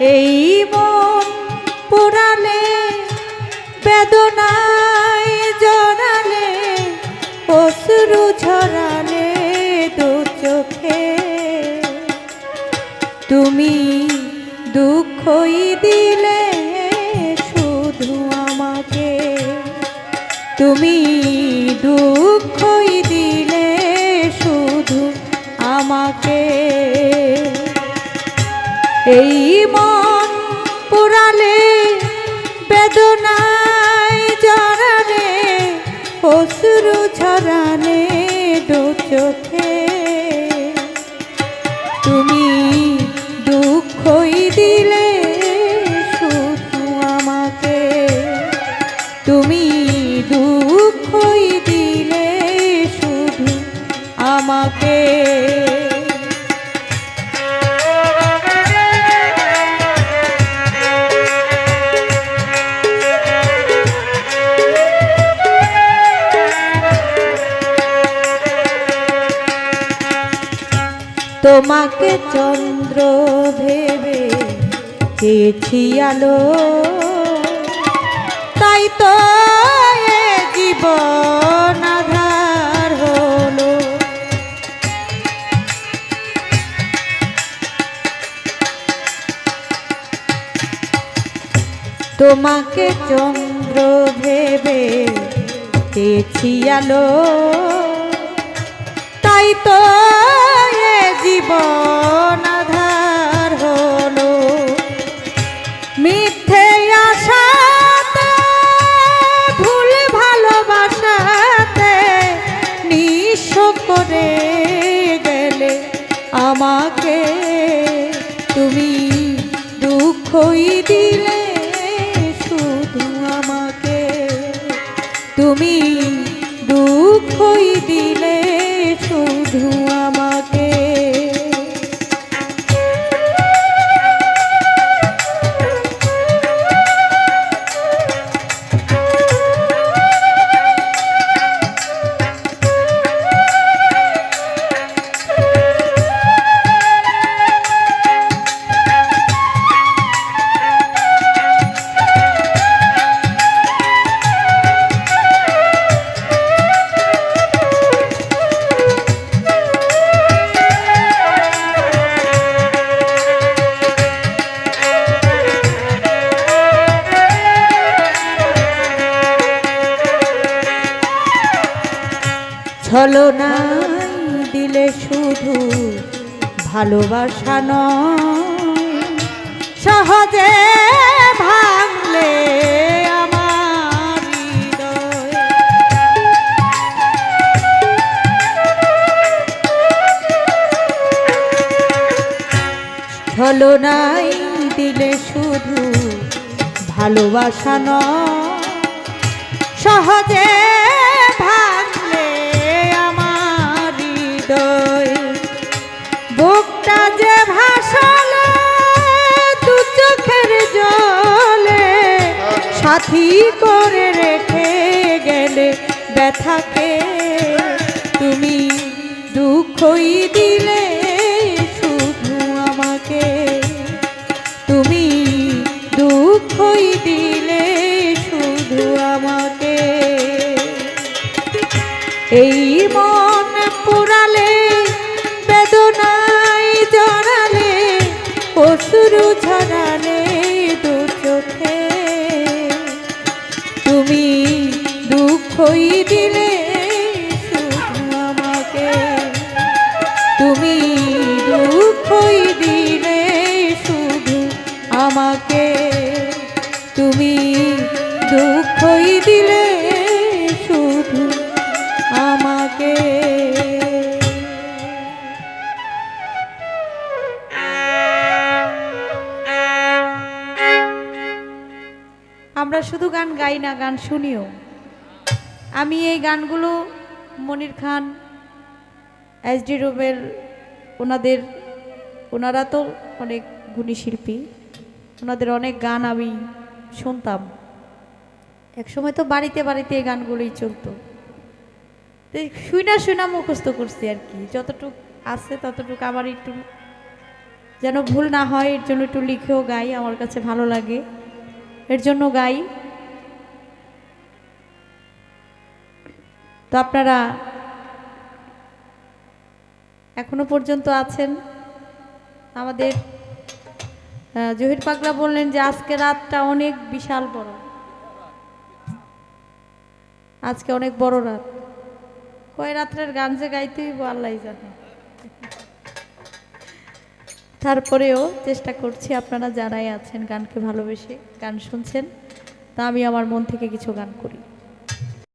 এই মন পুরালে বেদনায় জড়ালে, অশ্রু ঝরালে দু চোখে। তুমি দুঃখই দিলে শুধু আমাকে। তুমি দুঃখ এই মন পুরালে বেদনায় জড়ানে, অশ্রু ঝরানে দু চোখে। তুমি দুঃখই দিলে শুধু আমাকে। তুমি দুঃখই দিলে শুধু আমাকে। তোমাকে চন্দ্র ভেবে চেয়েছি আলো। তাই তো জীবন আধার হলো। তোমাকে চন্দ্র ভেবে চেয়েছি আলো। তাই তো এ হলো। মিথ্যে ভালোবাসাতে গেলে আমাকে তুমি দুঃখই দিলে শুধু আমাকে তুমি ছলনাই দিলে শুধু ভালোবাসা নয়। সহজে ভাঙলে আমার ছলনাই দিলে শুধু ভালোবাসা নয়। সহজে সাথী করে রেখে গেলে ব্যথাকে। তুমি দুঃখই দিলে দুঃখই দিলে আমাকে। তুমি দুঃখই দিলে শুধু আমাকে। তুমি দুঃখই দিলে শুধু আমাকে। আমরা শুধু গান গাই না, গান শুনিও। আমি এই গানগুলো মনির খান, এস ডি রুবেল, ওনাদের, ওনারা তো অনেক গুণী শিল্পী। ওনাদের অনেক গান আমি শুনতাম। একসময় তো বাড়িতে বাড়িতে এই গানগুলোই চলতো। তো এই শুইনা শুইনা মুখস্থ করছি আর কি, যতটুক আছে ততটুকু আবার একটু যেন ভুল না হয়, এর জন্য একটু লিখেও গাই, আমার কাছে ভালো লাগে। এর জন্য গাই। তো আপনারা এখনও পর্যন্ত আছেন? আমাদের জহির পাগলা বললেন যে আজকে রাতটা অনেক বিশাল বড়। আজকে অনেক বড় রাত। কয় রাত্রের গান যে গাইতে হইব আল্লাহ জানে। তারপরেও চেষ্টা করছি আপনারা যারাই আছেন গানকে ভালোবেসে গান শুনছেন, তা আমি আমার মন থেকে কিছু গান করি।